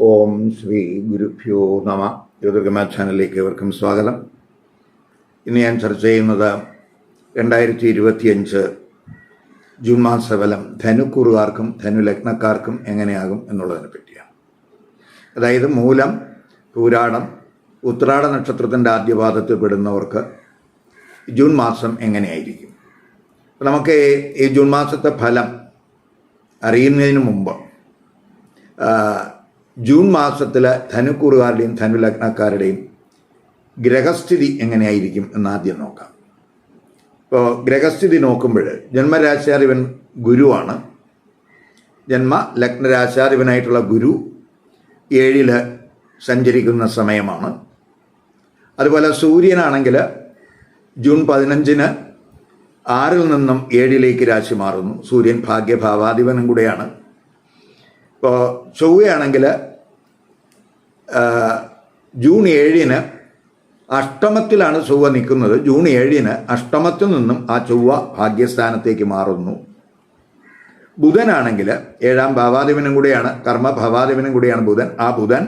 ഓം ശ്രീ ഗുരുഭ്യോ നമ. ജ്യോതിർഗമ ചാനലിലേക്ക് ഏവർക്കും സ്വാഗതം. ഇന്ന് ഞാൻ ചർച്ച ചെയ്യുന്നത് രണ്ടായിരത്തി ഇരുപത്തിയഞ്ച് ജൂൺ മാസഫലം ധനുക്കുറുകാർക്കും ധനുലഗ്നക്കാർക്കും എങ്ങനെയാകും എന്നുള്ളതിനെ പറ്റിയാണ്. അതായത് മൂലം പൂരാടം ഉത്രാട നക്ഷത്രത്തിന്റെ ആദ്യപാദത്തിൽ പെടുന്നവർക്ക് ജൂൺ മാസം എങ്ങനെയായിരിക്കും? നമുക്ക് ഈ ജൂൺ മാസത്തെ ഫലം അറിയുന്നതിന് മുമ്പ് ജൂൺ മാസത്തിലെ ധനുക്കൂറുകാരുടെയും ധനുലഗ്നക്കാരുടെയും ഗ്രഹസ്ഥിതി എങ്ങനെയായിരിക്കും എന്നാദ്യം നോക്കാം. ഇപ്പോൾ ഗ്രഹസ്ഥിതി നോക്കുമ്പോൾ ജന്മരാശാധിപൻ ഗുരുവാണ്. ജന്മ ലഗ്നരാശാധിപനായിട്ടുള്ള ഗുരു ഏഴിൽ സഞ്ചരിക്കുന്ന സമയമാണ്. അതുപോലെ സൂര്യനാണെങ്കിൽ ജൂൺ പതിനഞ്ചിന് ആറിൽ നിന്നും ഏഴിലേക്ക് രാശി മാറുന്നു. സൂര്യൻ ഭാഗ്യഭാവാധിപനും കൂടെയാണ്. ഇപ്പോൾ ചൊവ്വയാണെങ്കിൽ ജൂൺ ഏഴിന് അഷ്ടമത്തിലാണ് ചൊവ്വ നിൽക്കുന്നത്. ജൂൺ ഏഴിന് അഷ്ടമത്തിൽ നിന്നും ആ ചൊവ്വ ഭാഗ്യസ്ഥാനത്തേക്ക് മാറുന്നു. ബുധനാണെങ്കിൽ ഏഴാം ഭാവാധിപനും കൂടിയാണ് കർമ്മ ഭാവാധിപനും കൂടിയാണ് ബുധൻ. ആ ബുധൻ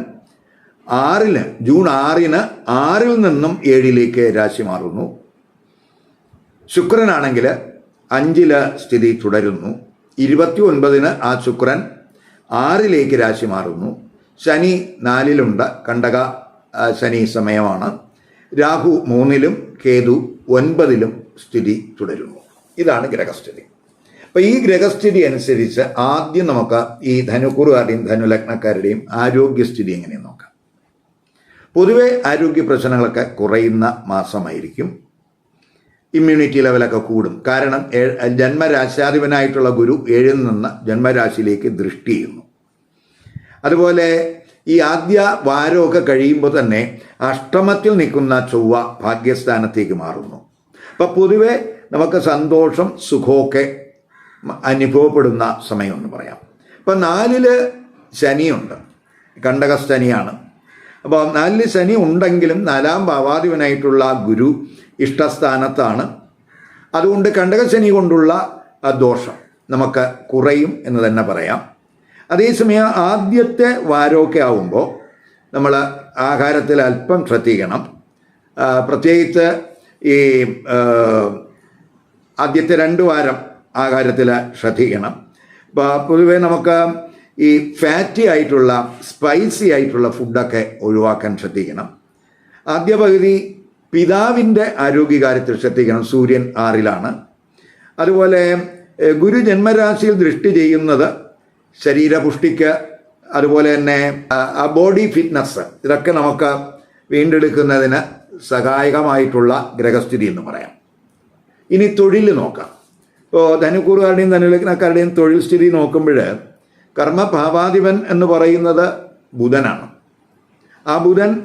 ആറിന് ജൂൺ ആറിന് ആറിൽ നിന്നും ഏഴിലേക്ക് രാശി മാറുന്നു. ശുക്രനാണെങ്കിൽ അഞ്ചിൽ സ്ഥിതി തുടരുന്നു. ഇരുപത്തി ഒൻപതിന് ആ ശുക്രൻ ആറിലേക്ക് രാശി മാറുന്നു. ശനി നാലിലുണ്ട്. കണ്ടക ശനി സമയമാണ്. രാഹു മൂന്നിലും കേതു ഒൻപതിലും സ്ഥിതി തുടരുന്നു. ഇതാണ് ഗ്രഹസ്ഥിതി. അപ്പോൾ ഈ ഗ്രഹസ്ഥിതി അനുസരിച്ച് ആദ്യം നമുക്ക് ഈ ധനുക്കുറുകാരുടെയും ധനുലഗ്നക്കാരുടെയും ആരോഗ്യസ്ഥിതി എങ്ങനെയെന്ന് നോക്കാം. പൊതുവെ ആരോഗ്യ പ്രശ്നങ്ങളൊക്കെ കുറയുന്ന മാസമായിരിക്കും. ഇമ്മ്യൂണിറ്റി ലെവലൊക്കെ കൂടും. കാരണം ജന്മരാശാധിപനായിട്ടുള്ള ഗുരു ഏഴിൽ നിന്ന് ജന്മരാശിയിലേക്ക് ദൃഷ്ടി ചെയ്യുന്നു. അതുപോലെ ഈ ആദ്യ വാരമൊക്കെ കഴിയുമ്പോൾ തന്നെ അഷ്ടമത്തിൽ നിൽക്കുന്ന ചൊവ്വ ഭാഗ്യസ്ഥാനത്തേക്ക് മാറുന്നു. അപ്പം പൊതുവെ നമുക്ക് സന്തോഷം സുഖമൊക്കെ അനുഭവപ്പെടുന്ന സമയമെന്ന് പറയാം. ഇപ്പം നാലിൽ ശനിയുണ്ട്. കണ്ടകശനിയാണ്. അപ്പോൾ നാലിൽ ശനി ഉണ്ടെങ്കിലും നാലാം ഭാവാധിപനായിട്ടുള്ള ഗുരു ഇഷ്ടസ്ഥാനത്താണ്. അതുകൊണ്ട് കണ്ടകശനി കൊണ്ടുള്ള ദോഷം നമുക്ക് കുറയും എന്ന് തന്നെ പറയാം. അതേസമയം ആദ്യത്തെ വാരമൊക്കെ ആവുമ്പോൾ നമ്മൾ ആഹാരത്തിൽ അല്പം ശ്രദ്ധിക്കണം. പ്രത്യേകിച്ച് ഈ ആദ്യത്തെ രണ്ട് വാരം ആഹാരത്തിൽ ശ്രദ്ധിക്കണം. ഇപ്പോൾ പൊതുവെ നമുക്ക് ഈ ഫാറ്റി ആയിട്ടുള്ള സ്പൈസി ആയിട്ടുള്ള ഫുഡൊക്കെ ഒഴിവാക്കാൻ ശ്രദ്ധിക്കണം. ആദ്യ പകുതി പിതാവിന്റെ ആരോഗ്യകാര്യത്തിൽ ശ്രദ്ധിക്കണം. സൂര്യൻ ആറിലാണ്. അതുപോലെ ഗുരു ജന്മരാശിയിൽ ദൃഷ്ടി ചെയ്യുന്നത് ശരീരപുഷ്ടിക്ക് അതുപോലെ തന്നെ ബോഡി ഫിറ്റ്നസ് ഇതൊക്കെ നമുക്ക് വീണ്ടെടുക്കുന്നതിന് സഹായകമായിട്ടുള്ള ഗ്രഹസ്ഥിതി എന്ന് പറയാം. ഇനി തൊഴിൽ നോക്കാം. ഇപ്പോൾ ധനുക്കൂറുകാരുടെയും ധനുലഗ്നക്കാരുടെയും തൊഴിൽ സ്ഥിതി നോക്കുമ്പോൾ കർമ്മഭാവാധിപൻ എന്ന് പറയുന്നത് ബുധനാണ്. ആ ബുധൻ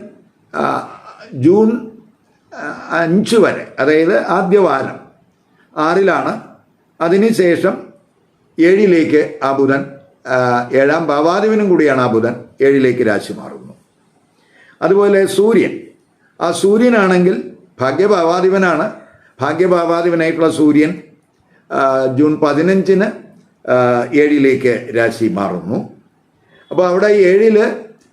ജൂൺ അഞ്ച് വരെ അതായത് ആദ്യ വാരം ആറിലാണ്. അതിനുശേഷം ഏഴിലേക്ക് ആ ബുധൻ ഏഴാം ഭാവാദിവിനും കൂടിയാണ് ആ ബുധൻ ഏഴിലേക്ക് രാശി മാറുന്നു. അതുപോലെ സൂര്യൻ. ആ സൂര്യനാണെങ്കിൽ ഭാഗ്യഭാവാധിപനാണ്. ഭാഗ്യഭാവാധിപനായിട്ടുള്ള സൂര്യൻ ജൂൺ പതിനഞ്ചിന് ഏഴിലേക്ക് രാശി മാറുന്നു. അപ്പോൾ അവിടെ ഏഴിൽ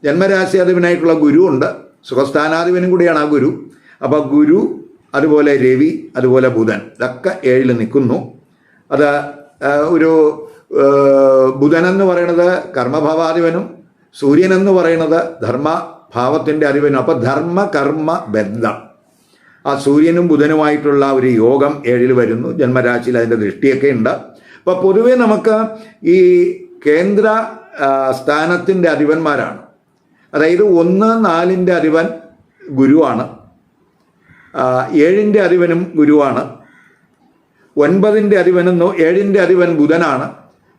ജന്മരാശി അധിപനായിട്ടുള്ള ഗുരു ഉണ്ട്. സുഖസ്ഥാനാധിപനും കൂടിയാണ് ആ ഗുരു. അപ്പോൾ ഗുരു അതുപോലെ രവി അതുപോലെ ബുധൻ ഇതൊക്കെ ഏഴിൽ നിൽക്കുന്നു. അത് ഒരു ബുധൻ എന്ന് പറയുന്നത് കർമ്മഭാവാധിപനും സൂര്യൻ എന്ന് പറയുന്നത് ധർമ്മഭാവത്തിന്റെ അധിപനും. അപ്പോൾ ധർമ്മ കർമ്മ ബന്ധം ആ സൂര്യനും ബുധനുമായിട്ടുള്ള ഒരു യോഗം ഏഴിൽ വരുന്നു. ജന്മരാശിയിൽ അതിന്റെ ദൃഷ്ടിയൊക്കെ ഉണ്ട്. അപ്പോൾ പൊതുവേ നമുക്ക് ഈ കേന്ദ്ര സ്ഥാനത്തിന്റെ അധിപന്മാരാണ്. അതായത് ഒന്ന് നാലിന്റെ അധിപൻ ഗുരുവാണ്. ഏഴിന്റെ അധിപനും ഗുരുവാണ്. ഒൻപതിന്റെ അധിപനെന്നോ ഏഴിന്റെ അധിപൻ ബുധനാണ്.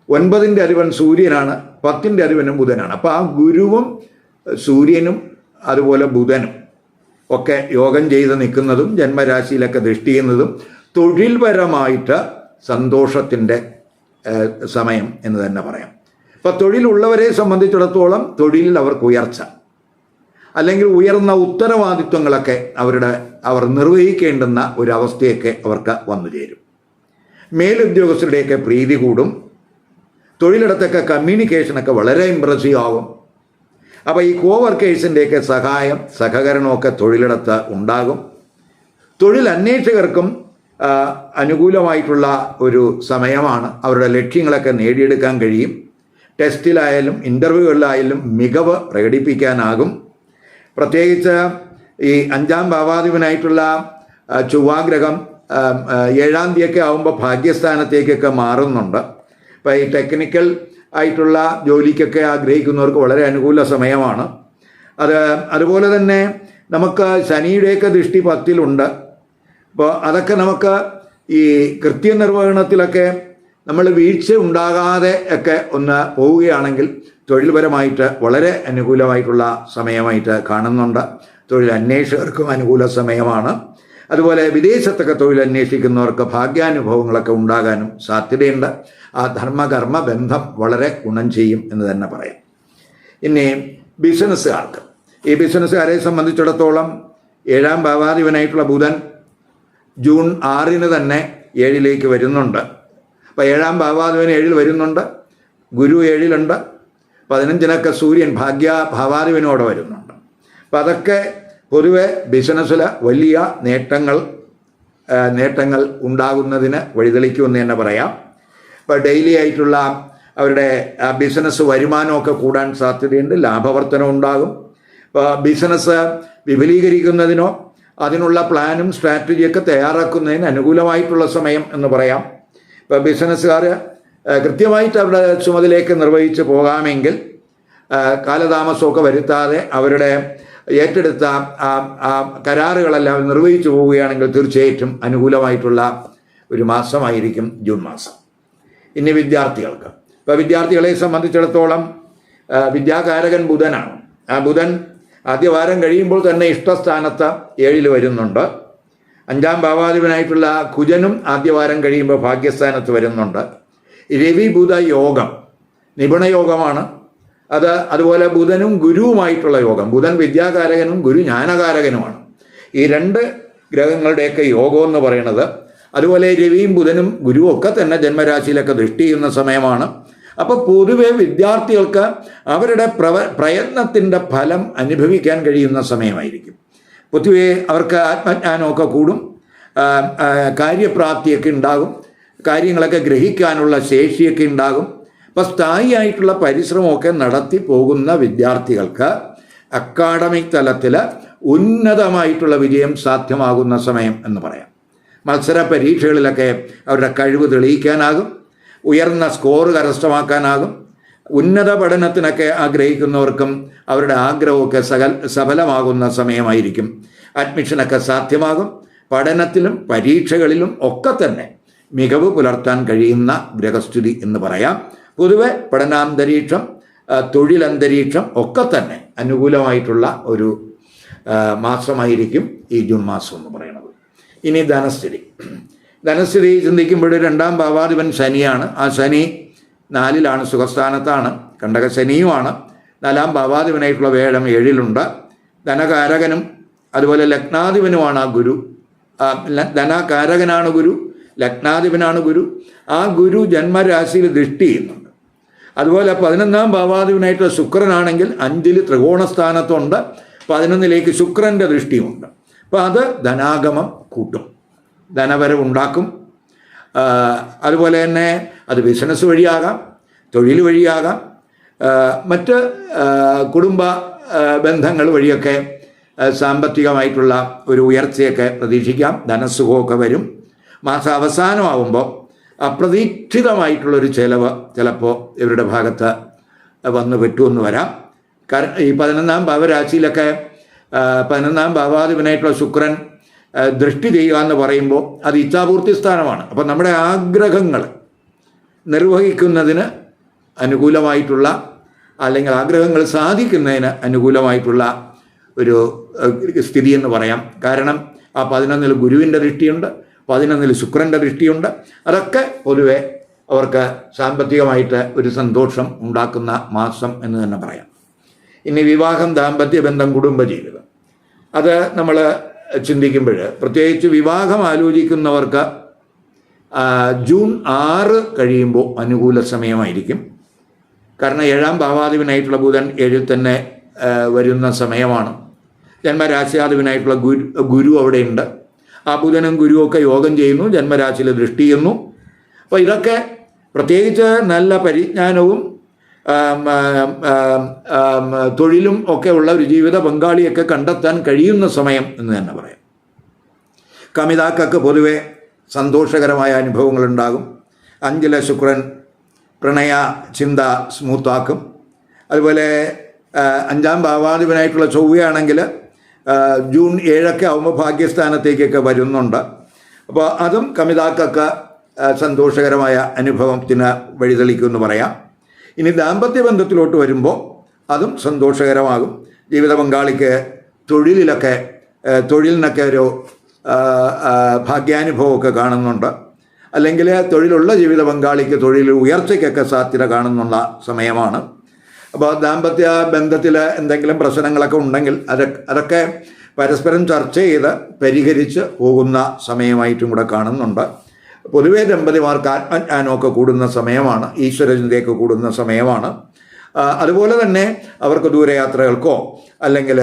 ഒൻപതിന്റെ അധിപൻ സൂര്യനാണ്. പത്തിന്റെ അധിപനും ബുധനാണ്. അപ്പോൾ ആ ഗുരുവും സൂര്യനും അതുപോലെ ബുധനും ഒക്കെ യോഗം ചെയ്ത് നിൽക്കുന്നതും ജന്മരാശിയിലൊക്കെ ദൃഷ്ടി ചെയ്യുന്നതും തൊഴിൽപരമായിട്ട് സന്തോഷത്തിന്റെ സമയം എന്ന് തന്നെ പറയാം. ഇപ്പം തൊഴിലുള്ളവരെ സംബന്ധിച്ചിടത്തോളം തൊഴിലിൽ അവർക്ക് ഉയർച്ച. അല്ലെങ്കിൽ ഉയർന്ന ഉത്തരവാദിത്വങ്ങളൊക്കെ അവരുടെ അവർ നിർവഹിക്കേണ്ടുന്ന ഒരവസ്ഥയൊക്കെ അവർക്ക് വന്നു ചേരും. മേലുദ്യോഗസ്ഥരുടെയൊക്കെ പ്രീതി കൂടും. തൊഴിലിടത്തൊക്കെ കമ്മ്യൂണിക്കേഷനൊക്കെ വളരെ ഇമ്പ്രസീവ് ആവും. അപ്പോൾ ഈ കോവർക്കേഴ്സിന്റെയൊക്കെ സഹായം സഹകരണമൊക്കെ തൊഴിലിടത്ത് ഉണ്ടാകും. തൊഴിൽ അന്വേഷകർക്കും അനുകൂലമായിട്ടുള്ള ഒരു സമയമാണ്. അവരുടെ ലക്ഷ്യങ്ങളൊക്കെ നേടിയെടുക്കാൻ കഴിയും. ടെസ്റ്റിലായാലും ഇന്റർവ്യൂകളിലായാലും മികവ് പ്രകടിപ്പിക്കാനാകും. പ്രത്യേകിച്ച് ഈ അഞ്ചാം ഭാവാധിപനായിട്ടുള്ള ചൊവ്വാഗ്രഹം ഏഴാം തീയതിയൊക്കെ ആകുമ്പോൾ ഭാഗ്യസ്ഥാനത്തേക്കൊക്കെ മാറുന്നുണ്ട്. അപ്പോൾ ഈ ടെക്നിക്കൽ ആയിട്ടുള്ള ജോലിക്കൊക്കെ ആഗ്രഹിക്കുന്നവർക്ക് വളരെ അനുകൂല സമയമാണ്. അത് അതുപോലെ തന്നെ നമുക്ക് ശനിയുടെയൊക്കെ ദൃഷ്ടി പത്തിലുണ്ട്. അപ്പോൾ അതൊക്കെ നമുക്ക് ഈ കൃത്യനിർവഹണത്തിലൊക്കെ നമ്മൾ വീഴ്ച ഉണ്ടാകാതെ ഒക്കെ ഒന്ന് പോവുകയാണെങ്കിൽ തൊഴിൽപരമായിട്ട് വളരെ അനുകൂലമായിട്ടുള്ള സമയമായിട്ട് കാണുന്നുണ്ട്. തൊഴിൽ അന്വേഷകർക്കും അനുകൂല സമയമാണ്. അതുപോലെ വിദേശത്തൊക്കെ തൊഴിൽ അന്വേഷിക്കുന്നവർക്ക് ഭാഗ്യാനുഭവങ്ങളൊക്കെ ഉണ്ടാകാനും സാധ്യതയുണ്ട്. ആ ധർമ്മകർമ്മ ബന്ധം വളരെ ഗുണം ചെയ്യും എന്ന് തന്നെ പറയാം. ഇനി ബിസിനസ്സുകാർക്ക്. ഈ ബിസിനസ്സുകാരെ സംബന്ധിച്ചിടത്തോളം ഏഴാം ഭാവാധിപനായിട്ടുള്ള ബുധൻ ജൂൺ ആറിന് തന്നെ ഏഴിലേക്ക് വരുന്നുണ്ട്. അപ്പോൾ ഏഴാം ഭാവാധിപൻ ഏഴിൽ വരുന്നുണ്ട്. ഗുരു ഏഴിലുണ്ട്. പതിനഞ്ചിനൊക്കെ സൂര്യൻ ഭാഗ്യ ഭാവാധിപനോടെ വരുന്നുണ്ട്. അപ്പം അതൊക്കെ പൊതുവെ ബിസിനസ്സിൽ വലിയ നേട്ടങ്ങൾ നേട്ടങ്ങൾ ഉണ്ടാകുന്നതിന് വഴിതെളിക്കുമെന്ന് തന്നെ പറയാം. ഇപ്പോൾ ഡെയിലി ആയിട്ടുള്ള അവരുടെ ബിസിനസ് വരുമാനമൊക്കെ കൂടാൻ സാധ്യതയുണ്ട് ലാഭവർത്തനം ഉണ്ടാകും. ബിസിനസ് വിപുലീകരിക്കുന്നതിനോ അതിനുള്ള പ്ലാനും സ്ട്രാറ്റജിയൊക്കെ തയ്യാറാക്കുന്നതിന് അനുകൂലമായിട്ടുള്ള സമയം എന്ന് പറയാം. ഇപ്പോൾ ബിസിനസ്സുകാർ കൃത്യമായിട്ട് അവരുടെ ചുമതലയൊക്കെ നിർവഹിച്ച് പോകാമെങ്കിൽ കാലതാമസമൊക്കെ വരുത്താതെ അവരുടെ ഏറ്റെടുത്ത കരാറുകളെല്ലാം നിർവഹിച്ചു പോവുകയാണെങ്കിൽ തീർച്ചയായിട്ടും അനുകൂലമായിട്ടുള്ള ഒരു മാസമായിരിക്കും ജൂൺ മാസം. ഇനി വിദ്യാർത്ഥികൾക്ക്. ഇപ്പോൾ വിദ്യാർത്ഥികളെ സംബന്ധിച്ചിടത്തോളം വിദ്യാകാരകൻ ബുധനാണ്. ആ ബുധൻ ആദ്യവാരം കഴിയുമ്പോൾ തന്നെ ഇഷ്ടസ്ഥാനത്ത് ഏഴിൽ വരുന്നുണ്ട്. അഞ്ചാം ഭാവാധിപനായിട്ടുള്ള കുജനും ആദ്യവാരം കഴിയുമ്പോൾ ഭാഗ്യസ്ഥാനത്ത് വരുന്നുണ്ട്. രവി ബുധ യോഗം. നിപുണയോഗമാണ് അത് അതുപോലെ ബുധനും ഗുരുവുമായിട്ടുള്ള യോഗം. ബുധൻ വിദ്യാകാരകനും ഗുരു ജ്ഞാനകാരകനുമാണ്. ഈ രണ്ട് ഗ്രഹങ്ങളുടെയൊക്കെ യോഗം എന്ന് പറയുന്നത് അതുപോലെ രവിയും ബുധനും ഗുരുവും ഒക്കെ തന്നെ ജന്മരാശിയിലൊക്കെ ദൃഷ്ടി ചെയ്യുന്ന സമയമാണ്. അപ്പോൾ പൊതുവെ വിദ്യാർത്ഥികൾക്ക് അവരുടെ പ്രവ പ്രയത്നത്തിന്റെ ഫലം അനുഭവിക്കാൻ കഴിയുന്ന സമയമായിരിക്കും. പൊതുവെ അവർക്ക് ആത്മജ്ഞാനമൊക്കെ കൂടും. കാര്യപ്രാപ്തിയൊക്കെ ഉണ്ടാകും. കാര്യങ്ങളൊക്കെ ഗ്രഹിക്കാനുള്ള ശേഷിയൊക്കെ ഉണ്ടാകും. അപ്പോൾ സ്ഥായിയായിട്ടുള്ള പരിശ്രമമൊക്കെ നടത്തി പോകുന്ന വിദ്യാർത്ഥികൾക്ക് അക്കാഡമിക് തലത്തിൽ ഉന്നതമായിട്ടുള്ള വിജയം സാധ്യമാകുന്ന സമയം എന്ന് പറയാം. മത്സര പരീക്ഷകളിലൊക്കെ അവരുടെ കഴിവ് തെളിയിക്കാനാകും. ഉയർന്ന സ്കോർ കരസ്ഥമാക്കാനാകും. ഉന്നത പഠനത്തിനൊക്കെ ആഗ്രഹിക്കുന്നവർക്കും അവരുടെ ആഗ്രഹമൊക്കെ സകൽ സഫലമാകുന്ന സമയമായിരിക്കും. അഡ്മിഷനൊക്കെ സാധ്യമാകും. പഠനത്തിലും പരീക്ഷകളിലും ഒക്കെ തന്നെ മികവ് പുലർത്താൻ കഴിയുന്ന ഗ്രഹസ്ഥിതി എന്ന് പറയാം. പൊതുവെ പഠനാന്തരീക്ഷം തൊഴിലന്തരീക്ഷം ഒക്കെ തന്നെ അനുകൂലമായിട്ടുള്ള ഒരു മാസമായിരിക്കും ഈ ജൂൺ മാസം എന്ന് പറയുന്നത്. ഇനി ധനസ്ഥിതി. ധനസ്ഥിതി ചിന്തിക്കുമ്പോൾ രണ്ടാം ഭാവാധിപൻ ശനിയാണ്. ആ ശനി നാലിലാണ് സുഖസ്ഥാനത്താണ് കണ്ടക ശനിയുമാണ്. നാലാം ഭാവാധിപനായിട്ടുള്ള വേഴം ഏഴിലുണ്ട്. ധനകാരകനും അതുപോലെ ലഗ്നാധിപനുമാണ് ആ ഗുരു. ധനകാരകനാണ് ഗുരു. ലഗ്നാധിപനാണ് ഗുരു. ആ ഗുരു ജന്മരാശിയിൽ ദൃഷ്ടി ചെയ്യുന്നുണ്ട്. അതുപോലെ പതിനൊന്നാം ഭാവാധിപനായിട്ടുള്ള ശുക്രനാണെങ്കിൽ അഞ്ചിൽ ത്രികോണസ്ഥാനത്തുണ്ട് പതിനൊന്നിലേക്ക് ശുക്രന്റെ ദൃഷ്ടിയുമുണ്ട്. അപ്പോൾ അത് ധനാഗമം കൂട്ടും. ധനവരം ഉണ്ടാക്കും അതുപോലെ തന്നെ അത് ബിസിനസ് വഴിയാകാം തൊഴിൽ വഴിയാകാം. മറ്റ് കുടുംബ ബന്ധങ്ങൾ വഴിയൊക്കെ സാമ്പത്തികമായിട്ടുള്ള ഒരു ഉയർച്ചയൊക്കെ പ്രതീക്ഷിക്കാം. ധനസുഖമൊക്കെ വരും. മാസം അവസാനമാകുമ്പോൾ അപ്രതീക്ഷിതമായിട്ടുള്ളൊരു ചിലവ് ചിലപ്പോൾ ഇവരുടെ ഭാഗത്ത് വന്നു പറ്റുമെന്ന് വരാം. കാരണം ഈ പതിനൊന്നാം ഭാവരാശിയിലൊക്കെ പതിനൊന്നാം ഭാവാധിപനായിട്ടുള്ള ശുക്രൻ ദൃഷ്ടി ചെയ്യുക എന്ന് പറയുമ്പോൾ അത് ഇച്ഛാപൂർത്തി സ്ഥാനമാണ്. അപ്പം നമ്മുടെ ആഗ്രഹങ്ങൾ നിർവഹിക്കുന്നതിന് അനുകൂലമായിട്ടുള്ള അല്ലെങ്കിൽ ആഗ്രഹങ്ങൾ സാധിക്കുന്നതിന് അനുകൂലമായിട്ടുള്ള ഒരു സ്ഥിതി എന്ന് പറയാം. കാരണം ആ പതിനൊന്നിൽ ഗുരുവിന്റെ ദൃഷ്ടിയുണ്ട് പതിനൊന്നിൽ ശുക്രന്റെ ദൃഷ്ടിയുണ്ട്. അതൊക്കെ പൊതുവെ അവർക്ക് സാമ്പത്തികമായിട്ട് ഒരു സന്തോഷം ഉണ്ടാക്കുന്ന മാസം എന്ന് തന്നെ പറയാം. ഇനി വിവാഹം ദാമ്പത്യ ബന്ധം കുടുംബജീവിതം. അത് നമ്മൾ ചിന്തിക്കുമ്പോൾ പ്രത്യേകിച്ച് വിവാഹം ആലോചിക്കുന്നവർക്ക് ജൂൺ ആറ് കഴിയുമ്പോൾ അനുകൂല സമയമായിരിക്കും. കാരണം ഏഴാം ഭാവാധിപനായിട്ടുള്ള ബുധൻ ഏഴിൽ തന്നെ വരുന്ന സമയമാണ്. ജന്മരാശ്യാധിപനായിട്ടുള്ള ഗുരു ഗുരു അവിടെയുണ്ട്. ആ ബുധനും ഗുരുവൊക്കെ യോഗം ചെയ്യുന്നു ജന്മരാശിയിൽ ദൃഷ്ടി ചെയ്യുന്നു. അപ്പോൾ ഇതൊക്കെ പ്രത്യേകിച്ച് നല്ല പരിജ്ഞാനവും തൊഴിലും ഒക്കെ ഉള്ള ഒരു ജീവിത പങ്കാളിയൊക്കെ കണ്ടെത്താൻ കഴിയുന്ന സമയം എന്ന് തന്നെ പറയാം. കമിതാക്കൾക്ക് പൊതുവെ സന്തോഷകരമായ അനുഭവങ്ങളുണ്ടാകും. അഞ്ചിലെ ശുക്രൻ പ്രണയ ചിന്ത സ്മൂത്താക്കും. അതുപോലെ അഞ്ചാം ഭാവാധിപനായിട്ടുള്ള ചൊവ്വയാണെങ്കിൽ ജൂൺ ഏഴൊക്കെ ആകുമ്പോൾ ഭാഗ്യസ്ഥാനത്തേക്കൊക്കെ വരുന്നുണ്ട്. അപ്പോൾ അതും കമിതാക്കൊക്കെ സന്തോഷകരമായ അനുഭവത്തിന് വഴിതെളിക്കുമെന്ന് പറയാം. ഇനി ദാമ്പത്യ ബന്ധത്തിലോട്ട് വരുമ്പോൾ അതും സന്തോഷകരമാകും. ജീവിത പങ്കാളിക്ക് തൊഴിലിലൊക്കെ തൊഴിലിനൊക്കെ ഒരു ഭാഗ്യാനുഭവമൊക്കെ കാണുന്നുണ്ട്. അല്ലെങ്കിൽ തൊഴിലുള്ള ജീവിത പങ്കാളിക്ക് തൊഴിൽ ഉയർച്ചയ്ക്കൊക്കെ സാധ്യത കാണുന്നുള്ള സമയമാണ്. അപ്പോൾ ദാമ്പത്യ ബന്ധത്തിൽ എന്തെങ്കിലും പ്രശ്നങ്ങളൊക്കെ ഉണ്ടെങ്കിൽ അത് അതൊക്കെ പരസ്പരം ചർച്ച ചെയ്ത് പരിഹരിച്ച് പോകുന്ന സമയമായിട്ടും കൂടെ കാണുന്നുണ്ട്. പൊതുവേ ദമ്പതിമാർക്ക് ആത്മജ്ഞാനമൊക്കെ കൂടുന്ന സമയമാണ് ഈശ്വരചിന്തയൊക്കെ കൂടുന്ന സമയമാണ്. അതുപോലെ തന്നെ അവർക്ക് ദൂരയാത്രകൾക്കോ അല്ലെങ്കിൽ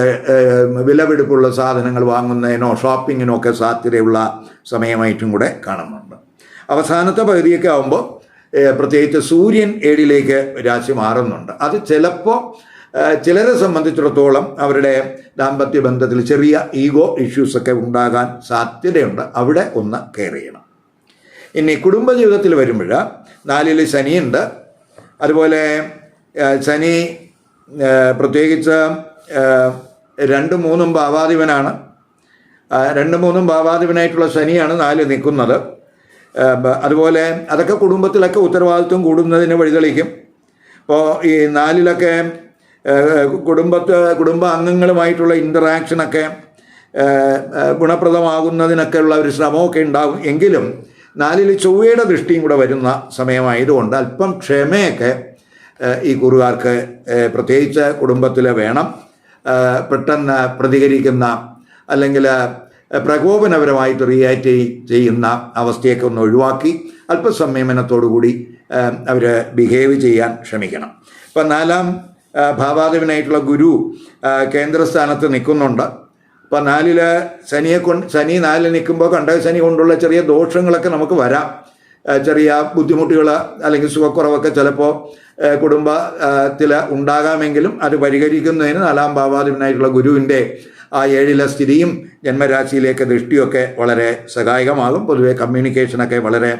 വിലപിടിപ്പുള്ള സാധനങ്ങൾ വാങ്ങുന്നതിനോ ഷോപ്പിങ്ങിനോ ഒക്കെ സാധ്യതയുള്ള സമയമായിട്ടും കൂടെ കാണുന്നുണ്ട്. അവസാനത്തെ പകുതിയൊക്കെ ആകുമ്പോൾ പ്രത്യേകിച്ച് സൂര്യൻ ഏഴിലേക്ക് രാശി മാറുന്നുണ്ട്. അത് ചിലപ്പോൾ ചിലരെ സംബന്ധിച്ചിടത്തോളം അവരുടെ ദാമ്പത്യ ബന്ധത്തിൽ ചെറിയ ഈഗോ ഇഷ്യൂസൊക്കെ ഉണ്ടാകാൻ സാധ്യതയുണ്ട്. അവിടെ ഒന്ന് കെയർ ചെയ്യണം. ഇനി കുടുംബജീവിതത്തിൽ വരുമ്പോൾ നാലിൽ ശനിയുണ്ട്. അതുപോലെ ശനി പ്രത്യേകിച്ച് രണ്ട് മൂന്നും ഭാവാധിപനാണ്. രണ്ട് മൂന്നും ഭാവാധിപനായിട്ടുള്ള ശനിയാണ് നാല് നിൽക്കുന്നത്. അതുപോലെ അതൊക്കെ കുടുംബത്തിലൊക്കെ ഉത്തരവാദിത്വം കൂടുന്നതിന് വഴിതെളിക്കും. അപ്പോൾ ഈ നാലിലൊക്കെ കുടുംബത്തെ കുടുംബ അംഗങ്ങളുമായിട്ടുള്ള ഇന്ററാക്ഷനൊക്കെ ഗുണപ്രദമാകുന്നതിനൊക്കെ ഉള്ള ഒരു ശ്രമമൊക്കെ ഉണ്ടാകും. എങ്കിലും നാലിൽ ചൊവ്വയുടെ ദൃഷ്ടിയും കൂടെ വരുന്ന സമയമായതുകൊണ്ട് അല്പം ക്ഷമയൊക്കെ ഈ കുറുകാർക്ക് പ്രത്യേകിച്ച് കുടുംബത്തിൽ വേണം പെട്ടെന്ന് പ്രതികരിക്കുന്ന അല്ലെങ്കിൽ പ്രകോപനപരമായിട്ട് റിയാക്ട് ചെയ്യുന്ന അവസ്ഥയൊക്കെ ഒന്ന് ഒഴിവാക്കി അല്പസംയമനത്തോടുകൂടി അവർ ബിഹേവ് ചെയ്യാൻ ശ്രമിക്കണം. ഇപ്പം നാലാം ഭാവാധിപനായിട്ടുള്ള ഗുരു കേന്ദ്രസ്ഥാനത്ത് നിൽക്കുന്നുണ്ട്. അപ്പം നാലിൽ ശനിയെ കൊണ്ട് ശനി നാലിൽ നിൽക്കുമ്പോൾ കണ്ട ശനി കൊണ്ടുള്ള ചെറിയ ദോഷങ്ങളൊക്കെ നമുക്ക് വരാം. ചെറിയ ബുദ്ധിമുട്ടുകൾ അല്ലെങ്കിൽ സുഖക്കുറവൊക്കെ ചിലപ്പോൾ കുടുംബത്തിൽ ഉണ്ടാകാമെങ്കിലും അത് പരിഹരിക്കുന്നതിന് നാലാം ഭാവാധിപനായിട്ടുള്ള ഗുരുവിന്റെ ആ ഏഴിലെ സ്ഥിതിയും ജന്മരാശിയിലേക്ക് ദൃഷ്ടിയൊക്കെ വളരെ സഹായകമാകും. പൊതുവെ കമ്മ്യൂണിക്കേഷനൊക്കെ വളരെ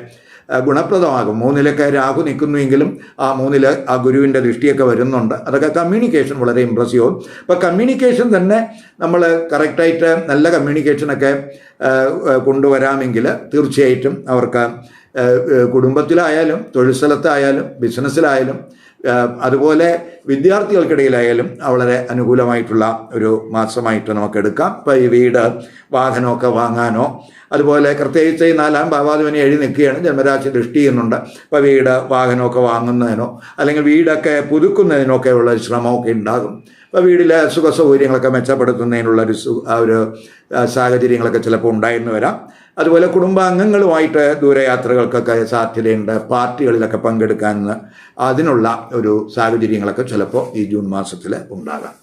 ഗുണപ്രദമാകും. മൂന്നിലൊക്കെ രാഹു നിൽക്കുന്നുവെങ്കിലും ആ മൂന്നിൽ ആ ഗുരുവിന്റെ ദൃഷ്ടിയൊക്കെ വരുന്നുണ്ട്. അതൊക്കെ കമ്മ്യൂണിക്കേഷൻ വളരെ ഇമ്പ്രസീവ് ആവും. അപ്പോൾ കമ്മ്യൂണിക്കേഷൻ തന്നെ നമ്മൾ കറക്റ്റായിട്ട് നല്ല കമ്മ്യൂണിക്കേഷനൊക്കെ കൊണ്ടുവരാമെങ്കിൽ തീർച്ചയായിട്ടും അവർക്ക് കുടുംബത്തിലായാലും തൊഴിൽ സ്ഥലത്തായാലും ബിസിനസ്സിലായാലും അതുപോലെ വിദ്യാർത്ഥികൾക്കിടയിലായാലും വളരെ അനുകൂലമായിട്ടുള്ള ഒരു മാസമായിട്ട് നമുക്ക് എടുക്കാം ഇപ്പോൾ ഈ വീട് വാഹനമൊക്കെ വാങ്ങാനോ അതുപോലെ പ്രത്യേകിച്ച് ഈ നാലാം ഭാവാധിപനെ എഴുതി നിൽക്കുകയാണ് ജന്മരാശി ദൃഷ്ടി ചെയ്യുന്നുണ്ട്. ഇപ്പോൾ വീട് വാഹനമൊക്കെ വാങ്ങുന്നതിനോ അല്ലെങ്കിൽ വീടൊക്കെ പുതുക്കുന്നതിനൊക്കെ ഉള്ള ശ്രമമൊക്കെ ഉണ്ടാകും. ഇപ്പോൾ വീട്ടിലെ സുഖ സൗകര്യങ്ങളൊക്കെ മെച്ചപ്പെടുത്തുന്നതിനുള്ള ഒരു ഒരു സാഹചര്യങ്ങളൊക്കെ ചിലപ്പോൾ ഉണ്ടായിരുന്നു വരാം. അതുപോലെ കുടുംബാംഗങ്ങളുമായിട്ട് ദൂരയാത്രകൾക്കൊക്കെ സാധ്യതയുണ്ട്. പാർട്ടികളിലൊക്കെ പങ്കെടുക്കാൻ അതിനുള്ള ഒരു സാഹചര്യങ്ങളൊക്കെ ചിലപ്പോൾ ഈ ജൂൺ മാസത്തിൽ ഉണ്ടാകാം.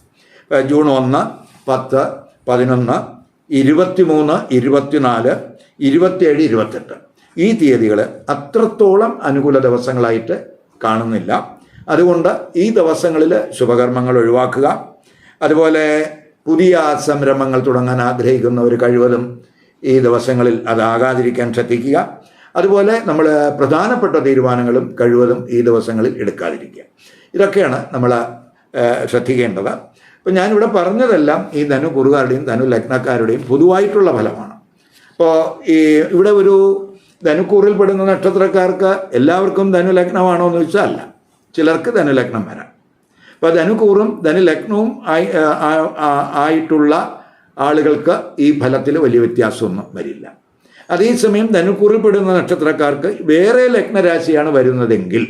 ജൂൺ ഒന്ന് പത്ത് പതിനൊന്ന് ഇരുപത്തിമൂന്ന് ഇരുപത്തിനാല് ഇരുപത്തിയേഴ് ഇരുപത്തെട്ട് ഈ തീയതികൾ അത്രത്തോളം അനുകൂല ദിവസങ്ങളായിട്ട് കാണുന്നില്ല. അതുകൊണ്ട് ഈ ദിവസങ്ങളിൽ ശുഭകർമ്മങ്ങൾ ഒഴിവാക്കുക. അതുപോലെ പുതിയ സംരംഭങ്ങൾ തുടങ്ങാൻ ആഗ്രഹിക്കുന്നവർ കഴിവതും ഈ ദിവസങ്ങളിൽ അതാകാതിരിക്കാൻ ശ്രദ്ധിക്കുക. അതുപോലെ നമ്മൾ പ്രധാനപ്പെട്ട തീരുമാനങ്ങളും കഴിവതും ഈ ദിവസങ്ങളിൽ എടുക്കാതിരിക്കുക. ഇതൊക്കെയാണ് നമ്മൾ ശ്രദ്ധിക്കേണ്ടത്. അപ്പം ഞാനിവിടെ പറഞ്ഞതെല്ലാം ഈ ധനു കുറുകാരുടെയും ധനു ലഗ്നക്കാരുടെയും പൊതുവായിട്ടുള്ള ഫലമാണ്. അപ്പോൾ ഈ ഇവിടെ ഒരു ധനുക്കൂറിൽ പെടുന്ന നക്ഷത്രക്കാർക്ക് എല്ലാവർക്കും ധനു ലഗ്നമാണോ എന്ന് ചോദിച്ചാൽ അല്ല. ചിലർക്ക് ധനു ലഗ്നം വരാം. അപ്പോൾ ധനുക്കൂറും ധനുലഗ്നവും ആയിട്ടുള്ള ആളുകൾക്ക് ഈ ഫലത്തിൽ വലിയ വ്യത്യാസമൊന്നും വരില്ല. അതേസമയം ധനുക്കുറിപ്പെടുന്ന നക്ഷത്രക്കാർക്ക് വേറെ ലഗ്നരാശിയാണ് വരുന്നതെങ്കിൽ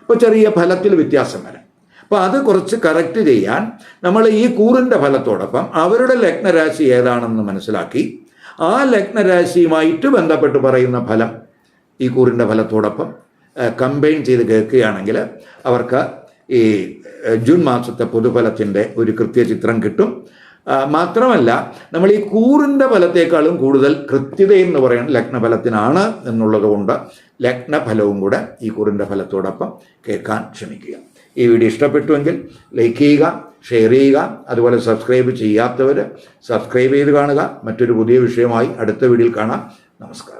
അപ്പോൾ ചെറിയ ഫലത്തിൽ വ്യത്യാസം വരാം. അപ്പോൾ അത് കുറച്ച് കറക്റ്റ് ചെയ്യാൻ നമ്മൾ ഈ കൂറിന്റെ ഫലത്തോടൊപ്പം അവരുടെ ലഗ്നരാശി ഏതാണെന്ന് മനസ്സിലാക്കി ആ ലഗ്നരാശിയുമായിട്ട് ബന്ധപ്പെട്ട് പറയുന്ന ഫലം ഈ കൂറിന്റെ ഫലത്തോടൊപ്പം കമ്പൈൻ ചെയ്ത് കേൾക്കുകയാണെങ്കിൽ അവർക്ക് ഈ ജൂൺ മാസത്തെ പൊതുഫലത്തിന്റെ ഒരു കൃത്യ ചിത്രം കിട്ടും. മാത്രമല്ല നമ്മൾ ഈ കൂറിന്റെ ഫലത്തേക്കാളും കൂടുതൽ കൃത്യത എന്ന് പറയുന്നത് ലഗ്നഫലത്തിനാണ് എന്നുള്ളത് കൊണ്ട് ലഗ്നഫലവും കൂടെ ഈ കൂറിന്റെ ഫലത്തോടൊപ്പം കേൾക്കാൻ ക്ഷമിക്കുക ഈ വീഡിയോ ഇഷ്ടപ്പെട്ടുവെങ്കിൽ ലൈക്ക് ചെയ്യുക ഷെയർ ചെയ്യുക അതുപോലെ സബ്സ്ക്രൈബ് ചെയ്യാത്തവർ സബ്സ്ക്രൈബ് ചെയ്ത് കാണുക. മറ്റൊരു പുതിയ വിഷയമായി അടുത്ത വീഡിയോയിൽ കാണാം. നമസ്കാരം.